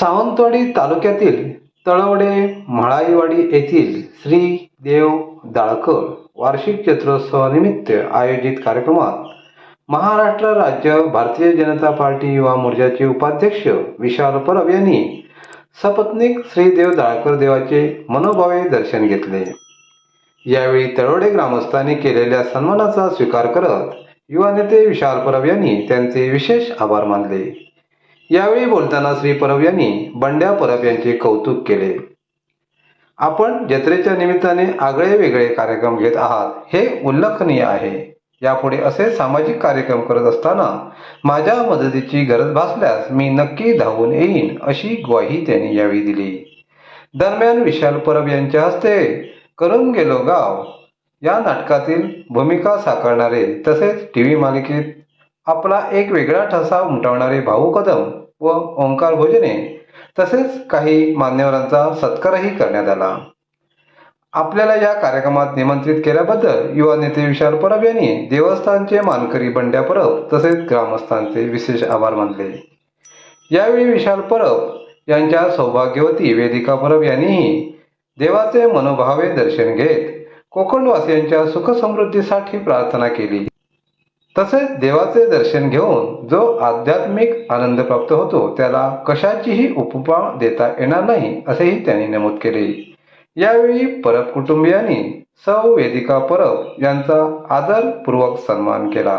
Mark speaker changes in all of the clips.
Speaker 1: सावंतवाडी तालुक्यातील तळवडे म्हाळाईवाडी येथील श्री देव दाळकर वार्षिक चित्रोत्सवानिमित्त आयोजित कार्यक्रमात महाराष्ट्र राज्य भारतीय जनता पार्टी युवा मोर्चाचे उपाध्यक्ष विशाल परब यांनी सपत्नीक श्रीदेव दाळकर देवाचे मनोभावे दर्शन घेतले. यावेळी तळवडे ग्रामस्थांनी केलेल्या सन्मानाचा स्वीकार करत युवा नेते विशाल परब यांनी त्यांचे विशेष आभार मानले. यावेळी बोलताना श्री परब यांनी बंड्या परब यांचे कौतुक केले. आपण जत्रेच्या निमित्ताने आगळे वेगळे कार्यक्रम घेत आहात हे उल्लेखनीय आहे. यापुढे असे सामाजिक कार्यक्रम करत असताना माझ्या मदतीची गरज भासल्यास मी नक्की धावून येईन अशी ग्वाही त्यांनी यावेळी दिली. दरम्यान विशाल परब यांच्या हस्ते करून गेलो गाव. या नाटकातील भूमिका साकारणारे तसेच टी व्ही मालिकेत आपला एक वेगळा ठसा उमटवणारे भाऊ कदम व ओंकार भोजने तसेच काही मान्यवरांचा सत्कारही करण्यात आला. आपल्याला या कार्यक्रमात निमंत्रित केल्याबद्दल युवा नेते विशाल परब यांनी देवस्थानचे मानकरी बंड्या परब तसेच ग्रामस्थांचे विशेष आभार मानले. यावेळी विशाल परब यांच्या सौभाग्यवती वेदिका परब यांनीही देवाचे मनोभावे दर्शन घेत कोकणवासियांच्या सुखसमृद्धीसाठी प्रार्थना केली. तसेच देवाचे दर्शन घेऊन जो आध्यात्मिक आनंद प्राप्त होतो त्याला कशाचीही उपमा देता येणार नाही असेही त्यांनी नमूद केले. यावेळी परब कुटुंबियांनी सौ वेदिका परब यांचा आदरपूर्वक सन्मान केला.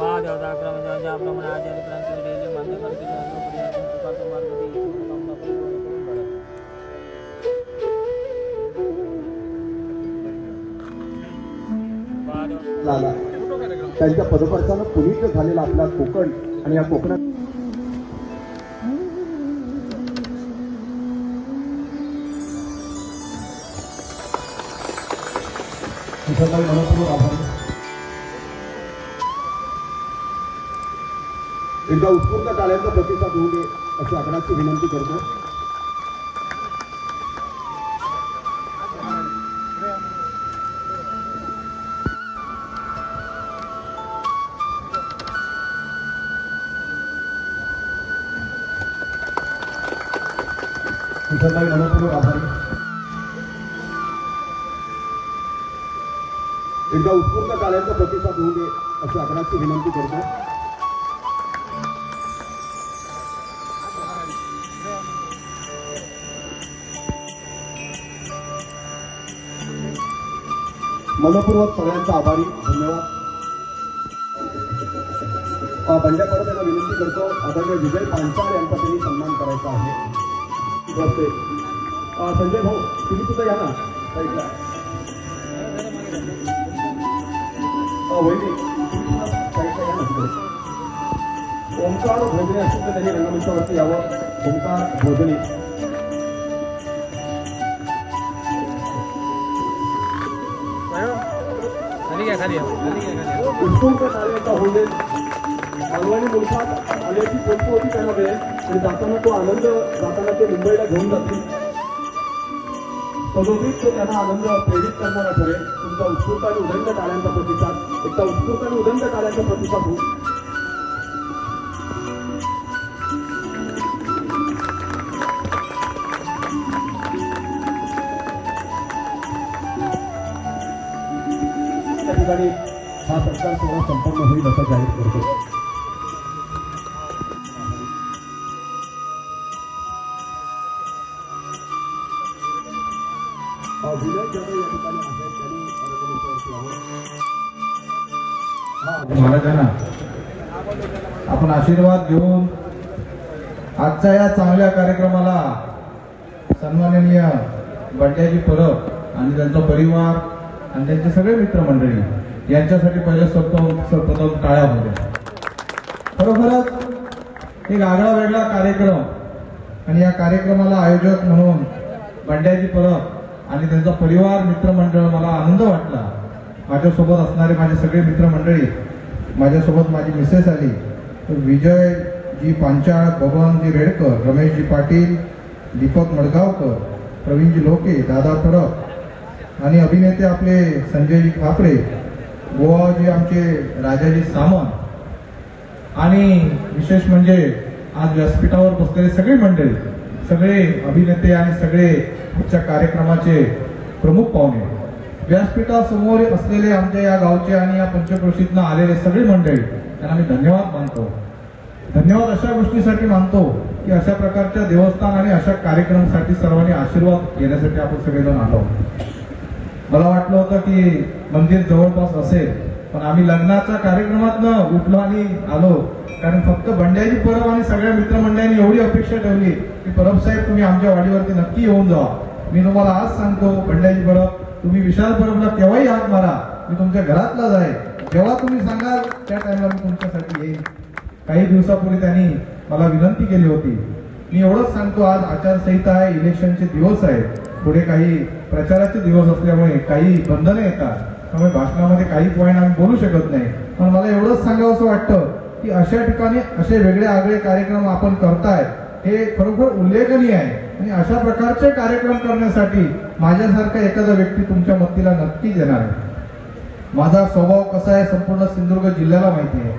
Speaker 2: देवता क्रम ज्याप्रमाणे आचार्य क्रांती घडले मान्य करते मार्ग कामना करून घडत
Speaker 3: झाला त्यांच्या पदपर्चानं पुनीत झालेला आपला कोकण आणि या कोकणात विठ्ठलराव मनपूर्वक एकदा उत्स्फूर्त टाळ्यांचा प्रतिसाद होऊ दे अशी आग्रहाची विनंती करतो. विठ्ठलराव मनपूर्वक आभारी. एकदा उत्स्फूर्त टाळ्यांचा प्रतिसाद होऊ दे अशी आग्रहाची विनंती करतो. मनपूर्वक सगळ्यांचा आभारी. धन्यवाद. बंड्या परत यांना विनंती करतो आदरणीय विजय पांचाळ यांचा त्यांनी सन्मान करायचा आहे. संजय भाऊ तुम्ही सुद्धा या ना. ओंकार भोजने असेल तर त्यांनी रंगमंचावरती यावं. ओंकार भोजने.
Speaker 2: घ्या खाली घ्या खाली घ्या खाली
Speaker 3: मुलखात आल्याची पोस्ट होती त्यामध्ये आणि जाताना तो आनंद जाताना ते मुंबईला घेऊन जातील तदोपरीत तो त्यांना आनंद प्रेरित करणारा ठरेल तुमचा उत्स्फूर्त आणि उदंड टाळ्यांचा प्रतिसाद एकदा उत्स्फूर्त आणि उदंड टाळ्यांचा प्रतिसाद होईल ठिकाणी हा सत्कार सोहळा संपन्न होईल असं जाहीर करतो.
Speaker 4: महाराजांना आपण आशीर्वाद घेऊन आजच्या या चांगल्या कार्यक्रमाला सन्माननीय बंड्याजी परब आणि त्यांचा परिवार आणि त्यांचे सगळे मित्रमंडळी यांच्यासाठी पहिलं सर्वप्रथम सर्वप्रथम काळ्या होत्या खरोखरच एक आगळा वेगळा कार्यक्रम. आणि या कार्यक्रमाला आयोजक म्हणून बंड्याची परब आणि त्यांचा परिवार मित्रमंडळ मला आनंद वाटला. माझ्यासोबत असणारे माझे सगळे मित्रमंडळी माझ्यासोबत माझी मिसेस आली तर विजयजी पांचाळ बबनजी रेडकर रमेशजी पाटील दीपक मडगावकर प्रवीणजी लोके दादा परब आणि अभिनेते आपले संजयजी खापरे गोवाजी आमचे राजाजी सामंत आणि विशेष म्हणजे आज व्यासपीठावर बसलेले सगळे मंडळी सगळे अभिनेते आणि सगळे आमच्या कार्यक्रमाचे प्रमुख पाहुणे व्यासपीठासमोर असलेले आमच्या या गावचे आणि या पंचक्रोशीतनं आलेले सगळे मंडळी त्यांना मी धन्यवाद मानतो. धन्यवाद अशा गोष्टीसाठी मानतो की अशा प्रकारच्या देवस्थान आणि अशा कार्यक्रमासाठी सर्वांनी आशीर्वाद घेण्यासाठी आपण सगळेजण आलो मला वाटलं होतं की मंदिर जवळपास असेल पण आम्ही लग्नाच्या कार्यक्रमातनं उठलो आणि आलो. कारण फक्त बंड्याची परब आणि सगळ्या मित्रमंडळांनी एवढी अपेक्षा ठेवली की परब साहेब तुम्ही आमच्या वाडीवरती नक्की येऊन जावा मी तुम्हाला आज सांगतो बंड्याची परब तुम्ही विशाल परबला केव्हाही हात मारा. मी तुमच्या घरातला जाईल. जेव्हा तुम्ही सांगाल त्या टाइमला मी तुमच्यासाठी येईल काही दिवसापूर्वी त्यांनी मला विनंती केली होती. मी एवढंच सांगतो आज आचारसंहिता आहे इलेक्शनचे दिवस आहेत. पुढे काही प्रचाराचे दिवस असल्यामुळे काही बंधनं येतात. त्यामुळे भाषणामध्ये काही पॉईंट आम्ही बोलू शकत नाही. पण मला एवढंच सांगावं असं वाटतं की अशा ठिकाणी असे वेगळे आगळे कार्यक्रम आपण करताय हे खरोखर उल्लेखनीय आहे. आणि अशा प्रकारचे कार्यक्रम करण्यासाठी माझ्यासारखा एखादा व्यक्ती तुमच्या मदतीला नक्की देणार आहे. माझा स्वभाव कसा आहे संपूर्ण सिंधुदुर्ग जिल्ह्याला माहिती आहे.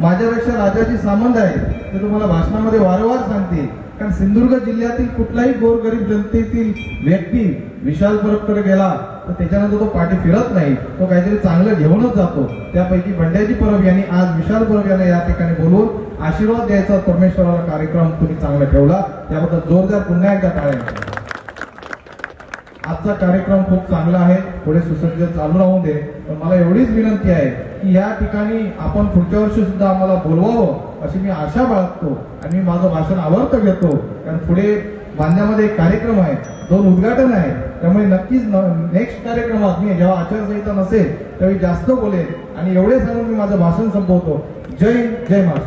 Speaker 4: माझ्यापेक्षा राजाची सामंत आहे. ते तुम्हाला भाषणामध्ये वारंवार सांगतील. कारण सिंधुदुर्ग जिल्ह्यातील कुठलाही गोरगरीब जनतेतील व्यक्ती विशाल परबकडे गेला तर त्याच्यानंतर तो पाठी फिरत नाही. तो काहीतरी चांगलं घेऊनच जातो. त्यापैकी बंड्याजी परब यांनी आज विशाल परब यांना या ठिकाणी बोलवून आशीर्वाद द्यायचा परमेश्वराला कार्यक्रम तुम्ही चांगला ठेवला. त्याबद्दल जोरदार पुन्हा एकदा टाळ्या आजचा कार्यक्रम खूप चांगला आहे. पुढे सुसज्ज चालू राहू दे. पण मला एवढीच विनंती आहे की या ठिकाणी आपण पुढच्या वर्षी सुद्धा आम्हाला बोलवावं अशी मी आशा बाळगतो आणि मी माझं भाषण आवर्त घेतो. कारण पुढे बांधण्यामध्ये एक कार्यक्रम आहे. दोन उद्घाटन आहे. त्यामुळे नक्कीच नेक्स्ट कार्यक्रमात मी जेव्हा आचारसंहिता नसेल त्यावेळी जास्त बोलेन. आणि एवढे सांगून मी माझं भाषण संपवतो. जय जय महाराष्ट्र.